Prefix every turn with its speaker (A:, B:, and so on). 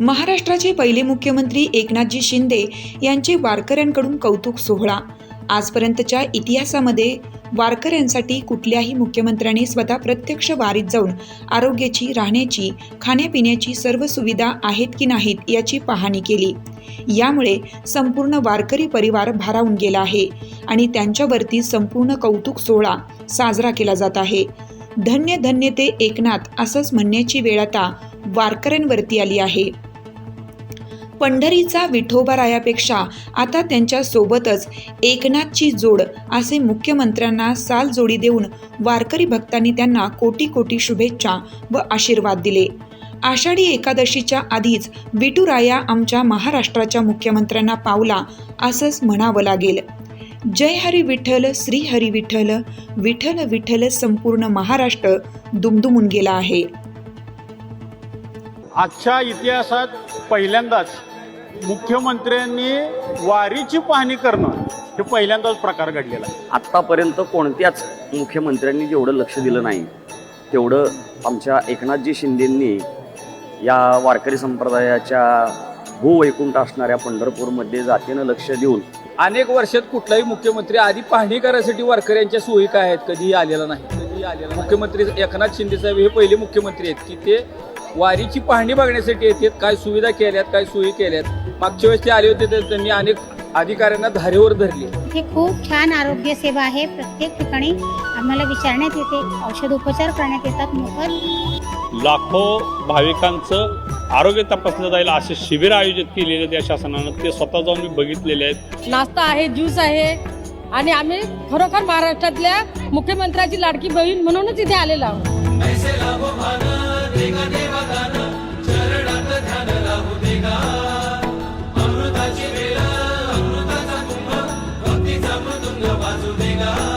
A: महाराष्ट्राचे पहिले मुख्यमंत्री एकनाथजी शिंदे यांचे वारकऱ्यांकडून कौतुक सोहळा. आजपर्यंतच्या इतिहासामध्ये वारकऱ्यांसाठी कुठल्याही मुख्यमंत्र्यांनी स्वतः प्रत्यक्ष वारीत जाऊन आरोग्याची राहण्याची खाण्यापिण्याची सर्व सुविधा आहेत की नाहीत याची पाहणी केली. यामुळे संपूर्ण वारकरी परिवार भारावून गेला आहे आणि त्यांच्यावरती संपूर्ण कौतुक सोहळा साजरा केला जात आहे. धन्य धन्य ते एकनाथ असंच म्हणण्याची वेळ आता वारकऱ्यांवरती आली आहे. पंढरीचा विठोबारायापेक्षा आता त्यांच्या सोबतच एकनाथची जोड असे मुख्यमंत्र्यांना साल जोडी देऊन वारकरी भक्तांनी त्यांना कोटी कोटी शुभेच्छा व आशीर्वाद दिले. आषाढी एकादशीच्या आधीच विठुराया आमच्या महाराष्ट्राच्या मुख्यमंत्र्यांना पावला असंच म्हणावं लागेल. जय हरी विठ्ठल श्री हरी विठ्ठल विठ्ठल विठ्ठल संपूर्ण महाराष्ट्र दुमदुमून गेला आहे.
B: आजच्या इतिहासात पहिल्यांदाच मुख्यमंत्र्यांनी वारीची पाहणी करणं हे पहिल्यांदाच प्रकार घडलेला आहे.
C: आत्तापर्यंत कोणत्याच मुख्यमंत्र्यांनी जेवढं लक्ष दिलं नाही तेवढं आमच्या एकनाथजी शिंदेंनी या वारकरी संप्रदायाच्या भूवैकुंठ असणाऱ्या पंढरपूरमध्ये जातीनं लक्ष देऊन
D: अनेक वर्षात कुठलाही मुख्यमंत्री आधी पाहणी करायसाठी वारकऱ्यांच्या सोयी काय आहेत? कधीही आलेला नाही. कधीही आलेला. मुख्यमंत्री एकनाथ शिंदे साहेब हे पहिले मुख्यमंत्री आहेत की ते वारीची पाहणी बघण्यासाठी येतात. काय सुविधा केल्यात काय सोयी केल्यात. मागच्या वेळेस ते आले होते तर त्यांनी अनेक अधिकाऱ्यांना धारेवर धरले.
E: हे खूप छान आरोग्य सेवा आहे. प्रत्येक ठिकाणी आम्हाला विचारण्यात येते. औषधोपचार करण्यात येतात. मोफत.
F: लाखो भाविकांचं आरोग्य तपासलं जाईल असे शिबिर आयोजित केलेले त्या शासनानं. ते स्वतः जाऊन मी बघितलेले आहेत.
G: नाश्ता आहे ज्यूस आहे. आणि आम्ही खरोखर महाराष्ट्रातल्या मुख्यमंत्र्याची लाडकी बहीण म्हणूनच इथे आलेलो आहोत.
H: love.